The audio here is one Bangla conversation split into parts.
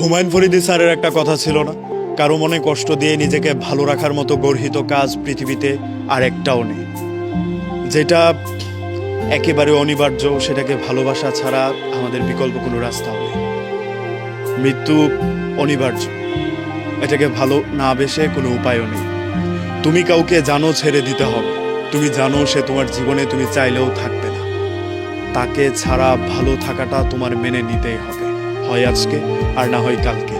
হুমায়ুন ফরিদি স্যারের একটা কথা ছিল না? কারও মনে কষ্ট দিয়ে নিজেকে ভালো রাখার মতো গর্হিত কাজ পৃথিবীতে আর একটাও নেই। যেটা একেবারে অনিবার্য, সেটাকে ভালোবাসা ছাড়া আমাদের বিকল্প কোনো রাস্তাও নেই। মৃত্যু অনিবার্য। এটাকে ভালো না বেসে কোনো উপায়ও নেই। তুমি কাউকে জানো ছেড়ে দিতে হবে। তুমি জানো সে তোমার জীবনে তুমি চাইলেও থাকবে না। তাকে ছাড়া ভালো থাকাটা তোমার মেনে নিতেই হবে। হয় আজকে আর না হয় কালকে।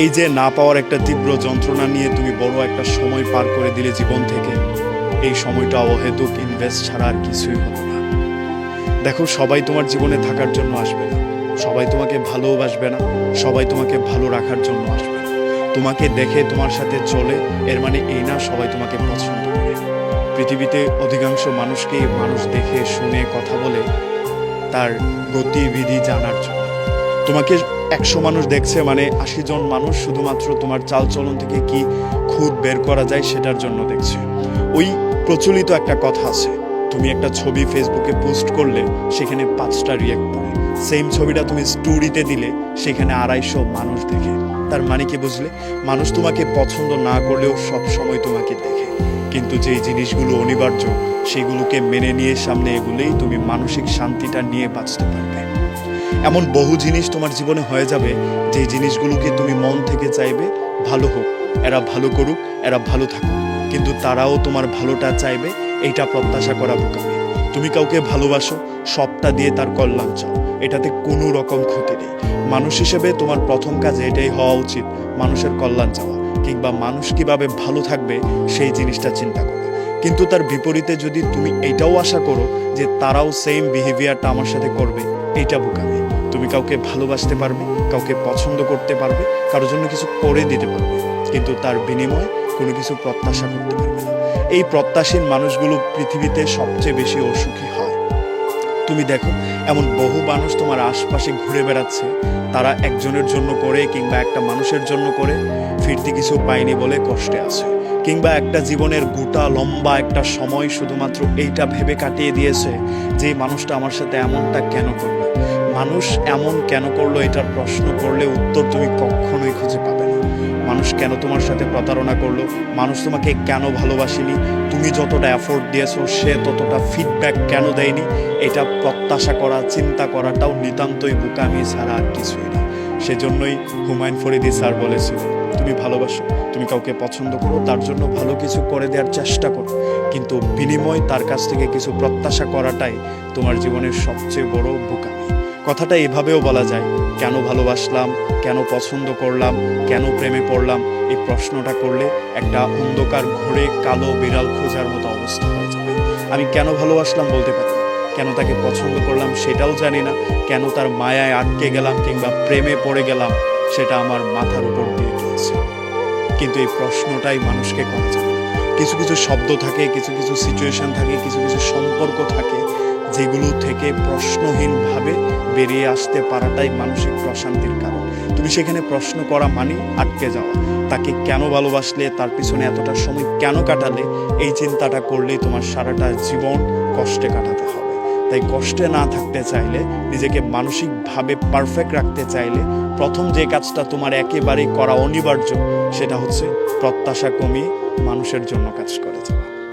এই যে না পাওয়ার একটা তীব্র যন্ত্রণা নিয়ে তুমি বড় একটা সময় পার করে দিলে জীবন থেকে, এই সময়টা অহেতুক ইনভেস্ট ছাড়া আর কিছুই হতো না। দেখো, সবাই তোমার জীবনে থাকার জন্য আসবে না। সবাই তোমাকে ভালোবাসবে না। সবাই তোমাকে ভালো রাখার জন্য আসবে না। তোমাকে দেখে তোমার সাথে চলে, এর মানে এই না সবাই তোমাকে পছন্দ করে। পৃথিবীতে অধিকাংশ মানুষকে মানুষ দেখে, শুনে, কথা বলে তার গতিবিধি জানার জন্য। তোমাকে একশো মানুষ দেখছে মানে আশি জন মানুষ শুধুমাত্র তোমার চালচলন থেকে কি খুদ বের করা যায় সেটার জন্য দেখছে। ওই প্রচলিত একটা কথা আছে। তুমি একটা ছবি ফেসবুকে পোস্ট করলে সেখানে পাঁচটা রিয়াক্ট করে সেম ছবিটা তুমি স্টোরিতে দিলে সেখানে আড়াইশো মানুষ দেখে। তার মানে কি বুঝলে? মানুষ তোমাকে পছন্দ না করলেও সব সময় তোমাকে দেখে। কিন্তু যেই জিনিসগুলো অনিবার্য, সেগুলোকে মেনে নিয়ে সামনে এগুলেই তুমি মানসিক শান্তিটা নিয়ে বাঁচতে পারবে। এমন বহু জিনিস তোমার জীবনে হয়ে যাবে, যে জিনিসগুলোকে তুমি মন থেকে চাইবে, ভালো হোক, এরা ভালো করুক, এরা ভালো থাকুক। কিন্তু তারাও তোমার ভালোটা চাইবে, এইটা প্রত্যাশা করা বোকামি তুমি কাউকে ভালোবাসো, সবটা দিয়ে তার কল্যাণ চাও। এটাতে কোনো রকম ক্ষতি নেই। মানুষ হিসেবে তোমার প্রথম কাজ এটাই হওয়া উচিত, মানুষের কল্যাণ চাওয়া, কিংবা মানুষ কীভাবে ভালো থাকবে, সেই জিনিসটা চিন্তা করা। কিন্তু তার বিপরীতে যদি তুমি এটাও আশা করো, যে তারাও সেম বিহেভিয়ারটা আমার সাথে করবে এটা বোকামি তুমি কাউকে ভালোবাসতে পারবে, কাউকে পছন্দ করতে পারবে, কারোর জন্য কিছু করে দিতে পারবে, কিন্তু তার বিনিময়ে কোনো কিছু প্রত্যাশা করতে পারবে না। এই প্রত্যাশীন মানুষগুলো পৃথিবীতে সবচেয়ে বেশি অসুখী হয়। তুমি দেখো, এমন বহু মানুষ তোমার আশপাশে ঘুরে বেড়াচ্ছে। তারা একজনের জন্য করে কিংবা একটা মানুষের জন্য করে, ফিরতে কিছু পায়নি বলে কষ্টে আছে। কিংবা একটা জীবনের গোটা লম্বা একটা সময় শুধুমাত্র এইটা ভেবে কাটিয়ে দিয়েছে যে মানুষটা আমার সাথে এমনটা কেন করল মানুষ এমন কেন করল? এটার প্রশ্ন করলে উত্তর তুমি কখনোই খুঁজে পাবে না। মানুষ কেন তোমার সাথে প্রতারণা করল? মানুষ তোমাকে কেন ভালোবাসেনি? তুমি যতটা অ্যাফোর্ড দিয়েছ, সে ততটা ফিডব্যাক কেন দেয়নি? এটা প্রত্যাশা করা, চিন্তা করাটাও নিতান্তই বোকামি ছাড়া আর কিছুই না। সেজন্যই হুমায়ুন ফরিদি স্যার বলেছিলেন তুমি ভালোবাসো, তুমি কাউকে পছন্দ করো, তার জন্য ভালো কিছু করে দেওয়ার চেষ্টা করো। কিন্তু বিনিময় তার কাছ থেকে কিছু প্রত্যাশা করাটাই তোমার জীবনের সবচেয়ে বড় বোকামি। কথাটা এভাবেও বলা যায়, কেন ভালোবাসলাম? কেন পছন্দ করলাম? কেন প্রেমে পড়লাম? এই প্রশ্নটা করলে একটা অন্ধকার ঘোরে কালো বিড়াল খোঁজার মতো অবস্থা হয়ে যাবে। আমি কেন ভালোবাসলাম বলতে পারি কেন তাকে পছন্দ করলাম সেটাও জানি না। কেন তার মায়ায় আটকে গেলাম কিংবা প্রেমে পড়ে গেলাম সেটা আমার মাথার উপর দিয়ে গিয়েছে। কিন্তু এই প্রশ্নটাই মানুষকে করা যাবে কিছু কিছু শব্দ থাকে, কিছু কিছু সিচুয়েশন থাকে, কিছু কিছু সম্পর্ক থাকে যেগুলো থেকে প্রশ্নহীনভাবে বেরিয়ে আসতে পারাটাই মানসিক প্রশান্তির কারণ। তুমি সেখানে প্রশ্ন করা মানে আটকে যাওয়া। তাকে কেন ভালোবাসলে, তার পিছনে এতটা সময় কেন কাটালে, এই চিন্তাটা করলেই তোমার সারাটা জীবন কষ্টে কাটাতে হবে। তাই কষ্টে না থাকতে চাইলে, নিজেকে মানসিকভাবে পারফেক্ট রাখতে চাইলে, প্রথম যে কাজটা তোমার একেবারেই করা অনিবার্য, সেটা হচ্ছে প্রত্যাশা কমিয়ে মানুষের জন্য কাজ করে যাওয়া।